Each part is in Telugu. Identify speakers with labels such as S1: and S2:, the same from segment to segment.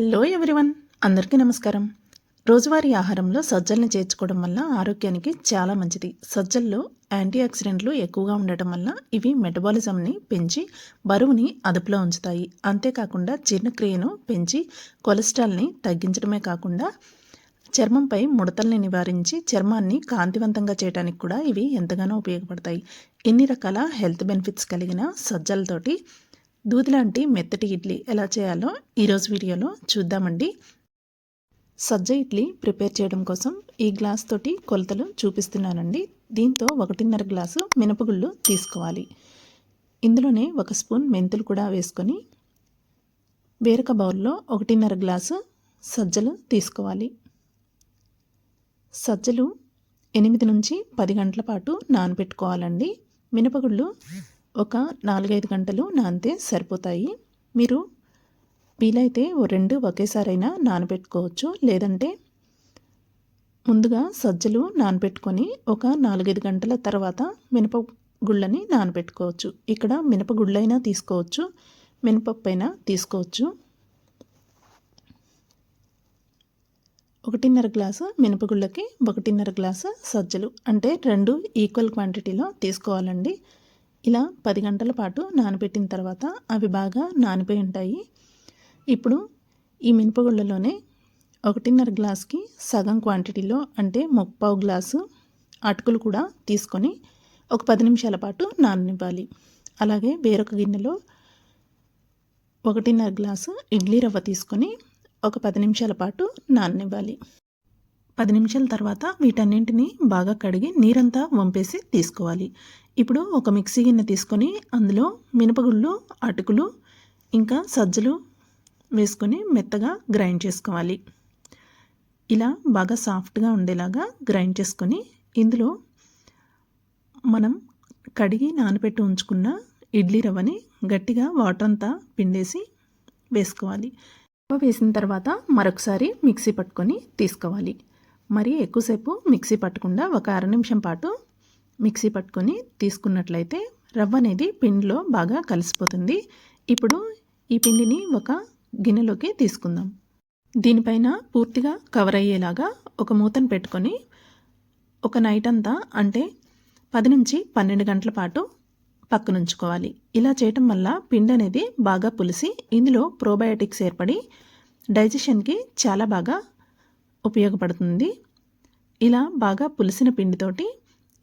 S1: హలో ఎవ్రీవన్ అందరికీ నమస్కారం. రోజువారీ ఆహారంలో సజ్జల్ని చేర్చుకోవడం వల్ల ఆరోగ్యానికి చాలా మంచిది. సజ్జల్లో యాంటీ ఆక్సిడెంట్లు ఎక్కువగా ఉండటం వల్ల ఇవి మెటబాలిజంని పెంచి బరువుని అదుపులో ఉంచుతాయి. అంతేకాకుండా జీర్ణక్రియను పెంచి కొలెస్ట్రాల్ని తగ్గించడమే కాకుండా చర్మంపై ముడతల్ని నివారించి చర్మాన్ని కాంతివంతంగా చేయడానికి కూడా ఇవి ఎంతగానో ఉపయోగపడతాయి. ఎన్ని రకాల హెల్త్ బెనిఫిట్స్ కలిగిన సజ్జలతోటి దూది లాంటి మెత్తటి ఇడ్లీ ఎలా చేయాలో ఈరోజు వీడియోలో చూద్దామండి. సజ్జ ఇడ్లీ ప్రిపేర్ చేయడం కోసం ఈ గ్లాస్ తోటి కొలతలు చూపిస్తున్నానండి. దీంతో ఒకటిన్నర గ్లాసు మినపగుళ్ళు తీసుకోవాలి. ఇందులోనే ఒక స్పూన్ మెంతులు కూడా వేసుకొని వేరొక బౌల్లో ఒకటిన్నర గ్లాసు సజ్జలు తీసుకోవాలి. సజ్జలు ఎనిమిది నుంచి పది గంటల పాటు నానబెట్టుకోవాలండి. మినపగుళ్ళు ఒక నాలుగైదు గంటలు నానితే సరిపోతాయి. మీరు వీలైతే ఓ రెండు ఒకేసారైనా నానబెట్టుకోవచ్చు. లేదంటే ముందుగా సజ్జలు నానబెట్టుకొని ఒక నాలుగైదు గంటల తర్వాత మినప గుళ్ళని నానబెట్టుకోవచ్చు. ఇక్కడ మినపగుళ్ళైనా తీసుకోవచ్చు. మినపప్పు అయినా తీసుకోవచ్చు. ఒకటిన్నర గ్లాసు మినపగుళ్ళకి ఒకటిన్నర గ్లాసు సజ్జలు. అంటే రెండు ఈక్వల్ క్వాంటిటీలో తీసుకోవాలండి. ఇలా పది గంటల పాటు నానబెట్టిన తర్వాత అవి బాగా నానిపోయి ఉంటాయి. ఇప్పుడు ఈ మినపగుళ్ళలోనే ఒకటిన్నర గ్లాస్కి సగం క్వాంటిటీలో అంటే ముప్పావు గ్లాసు అటుకులు కూడా తీసుకొని ఒక పది నిమిషాల పాటు నాననివ్వాలి. అలాగే వేరొక గిన్నెలో ఒకటిన్నర గ్లాసు ఇడ్లీ రవ్వ తీసుకొని ఒక పది నిమిషాల పాటు నాననివ్వాలి. పది నిమిషాల తర్వాత వీటన్నింటినీ బాగా కడిగి నీరంతా వంపేసి తీసుకోవాలి. ఇప్పుడు ఒక మిక్సీ గిన్నె తీసుకొని అందులో మినపగుళ్ళు అటుకులు ఇంకా సజ్జలు వేసుకొని మెత్తగా గ్రైండ్ చేసుకోవాలి. ఇలా బాగా సాఫ్ట్గా ఉండేలాగా గ్రైండ్ చేసుకొని ఇందులో మనం కడిగి నానబెట్టి ఉంచుకున్న ఇడ్లీ రవ్వని గట్టిగా వాటర్ అంతా పిండేసి వేసుకోవాలి. రవ్వ వేసిన తర్వాత మరొకసారి మిక్సీ పట్టుకొని తీసుకోవాలి. మరి ఎక్కువసేపు మిక్సీ పట్టకుండా ఒక అర నిమిషం పాటు మిక్సీ పట్టుకొని తీసుకున్నట్లయితే రవ్వ అనేది పిండిలో బాగా కలిసిపోతుంది. ఇప్పుడు ఈ పిండిని ఒక గిన్నెలోకి తీసుకుందాం. దీనిపైన పూర్తిగా కవర్ అయ్యేలాగా ఒక మూతను పెట్టుకొని ఒక నైట్ అంతా అంటే పది నుంచి పన్నెండు గంటల పాటు పక్కనుంచుకోవాలి. ఇలా చేయటం వల్ల పిండి అనేది బాగా పులిసి ఇందులో ప్రోబయోటిక్స్ ఏర్పడి డైజెషన్కి చాలా బాగా ఉపయోగపడుతుంది. ఇలా బాగా పులిసిన పిండితోటి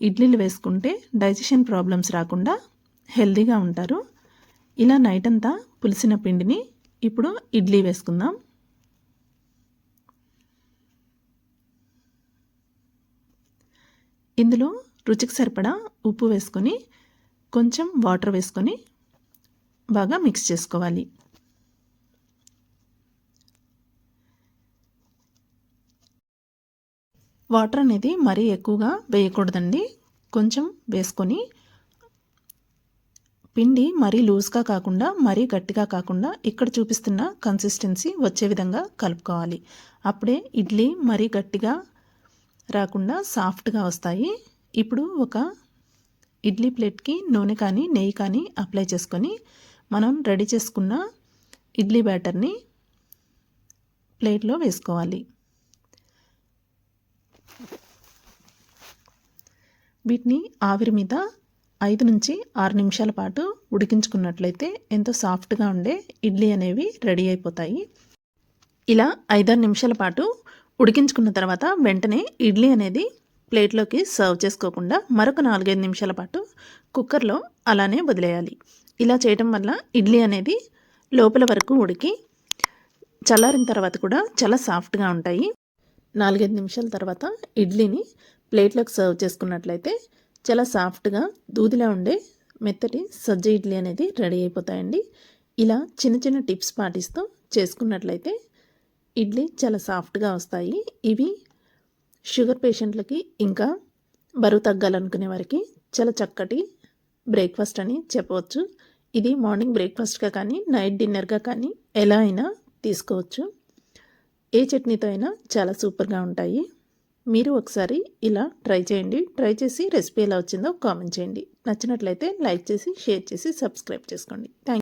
S1: ఇడ్లీలు వేసుకుంటే డైజెషన్ ప్రాబ్లమ్స్ రాకుండా హెల్దీగా ఉంటారు. ఇలా నైట్ అంతా పులిసిన పిండిని ఇప్పుడు ఇడ్లీ వేసుకుందాం. ఇందులో రుచికి సరిపడా ఉప్పు వేసుకొని కొంచెం వాటర్ వేసుకొని బాగా మిక్స్ చేసుకోవాలి. వాటర్ అనేది మరీ ఎక్కువగా వేయకూడదండి. కొంచెం వేసుకొని పిండి మరీ లూజ్గా కాకుండా మరీ గట్టిగా కాకుండా ఇక్కడ చూపిస్తున్న కన్సిస్టెన్సీ వచ్చే విధంగా కలుపుకోవాలి. అప్పుడే ఇడ్లీ మరీ గట్టిగా రాకుండా సాఫ్ట్గా వస్తాయి. ఇప్పుడు ఒక ఇడ్లీ ప్లేట్కి నూనె కానీ నెయ్యి కానీ అప్లై చేసుకొని మనం రెడీ చేసుకున్న ఇడ్లీ బ్యాటర్ని ప్లేట్లో వేసుకోవాలి. వీటిని ఆవిరి మీద ఐదు నుంచి ఆరు నిమిషాల పాటు ఉడికించుకున్నట్లయితే ఎంతో సాఫ్ట్గా ఉండే ఇడ్లీ అనేవి రెడీ అయిపోతాయి. ఇలా ఐదారు నిమిషాల పాటు ఉడికించుకున్న తర్వాత వెంటనే ఇడ్లీ అనేది ప్లేట్లోకి సర్వ్ చేసుకోకుండా మరొక నాలుగైదు నిమిషాల పాటు కుక్కర్లో అలానే వదిలేయాలి. ఇలా చేయటం వల్ల ఇడ్లీ అనేది లోపల వరకు ఉడికి చల్లారిన తర్వాత కూడా చాలా సాఫ్ట్గా ఉంటాయి. నాలుగైదు నిమిషాల తర్వాత ఇడ్లీని ప్లేట్లోకి సర్వ్ చేసుకున్నట్లయితే చాలా సాఫ్ట్గా దూదిలా ఉండే మెత్తటి సజ్జ ఇడ్లీ అనేది రెడీ అయిపోతాయండి. ఇలా చిన్న చిన్న టిప్స్ పాటిస్తూ చేసుకున్నట్లయితే ఇడ్లీ చాలా సాఫ్ట్గా వస్తాయి. ఇవి షుగర్ పేషెంట్లకి ఇంకా బరువు తగ్గాలనుకునే వారికి చాలా చక్కటి బ్రేక్ఫాస్ట్ అని చెప్పవచ్చు. ఇది మార్నింగ్ బ్రేక్ఫాస్ట్గా కానీ నైట్ డిన్నర్గా కానీ ఎలా అయినా తీసుకోవచ్చు. ఏ చట్నీతో అయినా చాలా సూపర్గా ఉంటాయి. మీరు ఒకసారి ఇలా ట్రై చేయండి. ట్రై చేసి రెసిపీ ఎలా వచ్చిందో కామెంట్ చేయండి. నచ్చినట్లయితే లైక్ చేసి షేర్ చేసి సబ్స్క్రైబ్ చేసుకోండి. థ్యాంక్